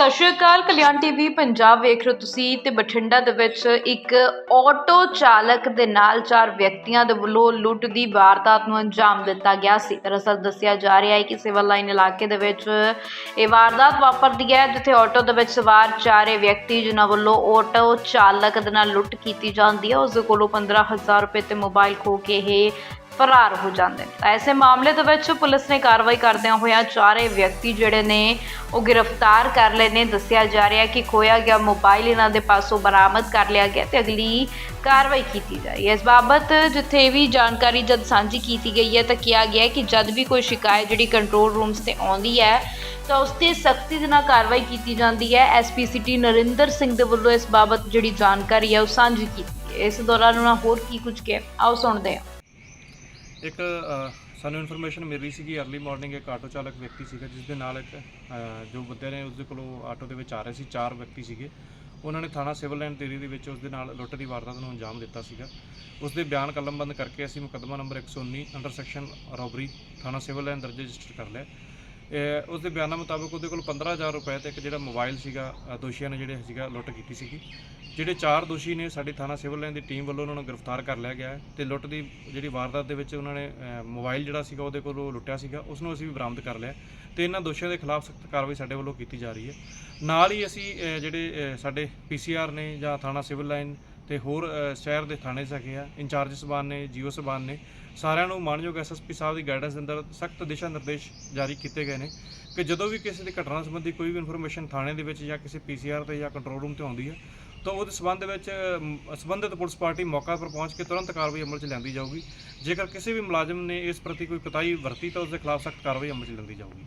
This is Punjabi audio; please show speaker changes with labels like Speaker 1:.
Speaker 1: ਸਤਿ ਸ਼੍ਰੀ ਅਕਾਲ, ਕਲਿਆਣ ਟੀਵੀ ਪੰਜਾਬ ਵੇਖ ਰਹੇ ਹੋ ਤੁਸੀਂ ਤੇ ਬਠਿੰਡਾ ਦੇ ਵਿੱਚ ਇੱਕ ਆਟੋ ਚਾਲਕ ਦੇ ਨਾਲ ਚਾਰ ਵਿਅਕਤੀਆਂ ਦੇ ਵੱਲੋਂ ਲੁੱਟ ਦੀ ਵਾਰਦਾਤ ਨੂੰ ਅੰਜਾਮ ਦਿੱਤਾ ਗਿਆ ਸੀ। ਦਰਅਸਲ ਦੱਸਿਆ ਜਾ ਰਿਹਾ ਹੈ ਕਿ ਸਿਵਲ ਲਾਈਨ ਇਲਾਕੇ ਦੇ ਵਿੱਚ ਇਹ ਵਾਰਦਾਤ ਵਾਪਰਦੀ ਹੈ, ਜਿੱਥੇ ਆਟੋ ਦੇ ਵਿੱਚ ਸਵਾਰ ਚਾਰੇ ਵਿਅਕਤੀ ਜਿਨ੍ਹਾਂ ਵੱਲੋਂ ਆਟੋ ਚਾਲਕ ਦੇ ਨਾਲ ਲੁੱਟ ਕੀਤੀ ਜਾਂਦੀ ਹੈ। ਉਸ ਦੇ ਕੋਲੋਂ 15000 ਰੁਪਏ ਤੇ ਮੋਬਾਈਲ ਖੋ ਕੇ ਇਹ ਫਰਾਰ ਹੋ ਜਾਂਦੇ ਨੇ। ਤਾਂ ਐਸੇ ਮਾਮਲੇ ਦੇ ਵਿੱਚ ਪੁਲਿਸ ਨੇ ਕਾਰਵਾਈ ਕਰਦਿਆਂ ਹੋਇਆ ਚਾਰੇ ਵਿਅਕਤੀ ਜਿਹੜੇ ਨੇ, ਉਹ ਗ੍ਰਿਫਤਾਰ ਕਰ ਲਏ ਨੇ। ਦੱਸਿਆ ਜਾ ਰਿਹਾ ਕਿ ਖੋਇਆ ਗਿਆ ਮੋਬਾਈਲ ਇਹਨਾਂ ਦੇ ਪਾਸੋਂ ਬਰਾਮਦ ਕਰ ਲਿਆ ਗਿਆ ਤੇ ਅਗਲੀ ਕਾਰਵਾਈ ਕੀਤੀ ਜਾ ਰਹੀ ਹੈ। ਇਸ ਬਾਬਤ ਜਿੱਥੇ ਵੀ ਜਾਣਕਾਰੀ ਜਦ ਸਾਂਝੀ ਕੀਤੀ ਗਈ ਹੈ ਤਾਂ ਕਿਹਾ ਗਿਆ ਕਿ ਜਦ ਵੀ ਕੋਈ ਸ਼ਿਕਾਇਤ ਜਿਹੜੀ ਕੰਟਰੋਲ ਰੂਮਸ ਤੇ ਆਉਂਦੀ ਹੈ, ਤਾਂ ਉਸ ਤੇ ਸਖਤੀ ਦੇ ਨਾਲ ਕਾਰਵਾਈ ਕੀਤੀ ਜਾਂਦੀ ਹੈ। ਐਸਪੀਸੀਟੀ ਨਰਿੰਦਰ ਸਿੰਘ ਦੇ ਵੱਲੋਂ ਇਸ ਬਾਬਤ ਜਿਹੜੀ ਜਾਣਕਾਰੀ ਹੈ ਉਹ ਸਾਂਝੀ ਕੀਤੀ ਹੈ। ਇਸ ਦੌਰਾਨ ਉਹਨਾਂ ਹੋਰ ਕੀ ਕੁਝ ਕਿਹਾ ਆਓ ਸੁਣਦੇ ਹਾਂ।
Speaker 2: ਇੱਕ ਸਾਨੂੰ ਇਨਫੋਰਮੇਸ਼ਨ ਮਿਲ ਰਹੀ ਸੀਗੀ अर्ਲੀ ਮਾਰਨਿੰਗ ਇੱਕ ਆਟੋ ਚਾਲਕ ਵਿਅਕਤੀ ਸੀਗਾ, ਜਿਸ ਦੇ ਨਾਲ ਇੱਕ ਜੋ ਬੰਦੇ ਨੇ ਉਸ ਦੇ ਕੋਲੋਂ ਆਟੋ ਦੇ ਵਿੱਚ ਆ ਰਹੇ ਸੀ, ਚਾਰ ਵਿਅਕਤੀ ਸੀਗੇ। ਉਹਨਾਂ ਨੇ ਥਾਣਾ ਸਿਵਲ ਲਾਈਨ ਤੇਰੀ ਦੇ ਵਿੱਚ ਉਸ ਦੇ ਨਾਲ ਲੁੱਟ ਦੀ ਵਾਰਦਾਤ ਨੂੰ ਅੰਜਾਮ ਦਿੱਤਾ ਸੀਗਾ। ਉਸ ਦੇ ਬਿਆਨ ਕਲਮਬੰਦ ਕਰਕੇ ਅਸੀਂ ਮੁਕੱਦਮਾ ਨੰਬਰ 119 ਅੰਡਰ ਸੈਕਸ਼ਨ ਰੋਬਰੀ ਥਾਣਾ ਸਿਵਲ ਲਾਈਨ ਦਰਜ ਰਜਿਸਟਰ ਕਰ ਲਿਆ। ਉਸ ਦੇ ਬਿਆਨਾਂ ਮੁਤਾਬਕ ਉਹਦੇ ਕੋਲ 15000 ਰੁਪਏ ਤੇ ਇੱਕ ਜਿਹੜਾ ਮੋਬਾਈਲ ਸੀਗਾ ਦੋਸ਼ੀਆਂ ਨੇ ਜਿਹੜੇ ਸੀਗਾ ਲੁੱਟ ਕੀਤੀ ਸੀਗੀ। ਜਿਹੜੇ ਚਾਰ ਦੋਸ਼ੀ ਨੇ ਸਾਡੀ ਥਾਣਾ ਸਿਵਲ ਲਾਈਨ ਦੀ ਟੀਮ ਵੱਲੋਂ ਉਹਨਾਂ ਨੂੰ ਗ੍ਰਿਫਤਾਰ ਕਰ ਲਿਆ ਗਿਆ ਹੈ ਤੇ ਲੁੱਟ ਦੀ ਜਿਹੜੀ ਵਾਰਦਾਤ ਦੇ ਵਿੱਚ ਉਹਨਾਂ ਨੇ ਮੋਬਾਈਲ ਜਿਹੜਾ ਸੀਗਾ ਉਹਦੇ ਕੋਲੋਂ ਲੁੱਟਿਆ ਸੀਗਾ ਉਸ ਨੂੰ ਅਸੀਂ ਵੀ ਬਰਾਮਦ ਕਰ ਲਿਆ ਤੇ ਇਹਨਾਂ ਦੋਸ਼ੀਆਂ ਦੇ ਖਿਲਾਫ ਸਖਤ ਕਾਰਵਾਈ ਸਾਡੇ ਵੱਲੋਂ ਕੀਤੀ ਜਾ ਰਹੀ ਹੈ। ਨਾਲ ਹੀ ਅਸੀਂ ਅ, ਜਿਹੜੇ ਅ, ਸਾਡੇ ਪੀਸੀਆਰ ਨੇ ਜਾਂ ਥਾਣਾ ਸਿਵਲ ਲਾਈਨ ਤੇ ਹੋਰ ਸ਼ਹਿਰ ਦੇ ਥਾਣੇ ਸਕੇ ਆ। ਇੰਚਾਰਜ ਸਬਾਨ ਨੇ ਜੀਓ ਸਬਾਨ ਨੇ। ਸਾਰਿਆਂ ਨੂੰ ਮਾਨਯੋਗ ਐਸਐਸਪੀ ਸਾਹਿਬ ਦੀ ਗਾਈਡੈਂਸ ਦੇ ਅੰਦਰ ਸਖਤ ਦਿਸ਼ਾ ਨਿਰਦੇਸ਼ ਜਾਰੀ ਕੀਤੇ ਗਏ ਨੇ ਕਿ ਜਦੋਂ ਵੀ ਕਿਸੇ ਦੀ ਘਟਨਾ ਸੰਬੰਧੀ ਕੋਈ ਵੀ ਇਨਫੋਰਮੇਸ਼ਨ ਥਾਣੇ ਦੇ ਵਿੱਚ ਜਾਂ ਕਿਸੇ ਪੀਸੀਆਰ ਤੇ ਜਾਂ ਕੰਟਰੋਲ ਰੂਮ ਤੇ ਆਉਂਦੀ ਹੈ ਤਾਂ ਉਹਦੇ ਸਬੰਧ ਵਿੱਚ ਅਮ, ਸੰਬੰਧਿਤ ਪੁਲਿਸ ਪਾਰਟੀ ਮੌਕਾ ਪਰ ਪਹੁੰਚ ਕੇ ਤੁਰੰਤ ਕਾਰਵਾਈ ਅਮਲ 'ਚ ਲਿਆਂਦੀ ਜਾਊਗੀ। ਜੇਕਰ ਕਿਸੇ ਵੀ ਮੁਲਾਜ਼ਮ ਨੇ ਇਸ ਪ੍ਰਤੀ ਕੋਈ ਕੁਤਾਈ ਵਰਤੀ ਤਾਂ ਉਸ ਦੇ ਖਿਲਾਫ ਸਖਤ ਕਾਰਵਾਈ ਅਮਲ 'ਚ ਲਿਆਂਦੀ ਜਾਊਗੀ।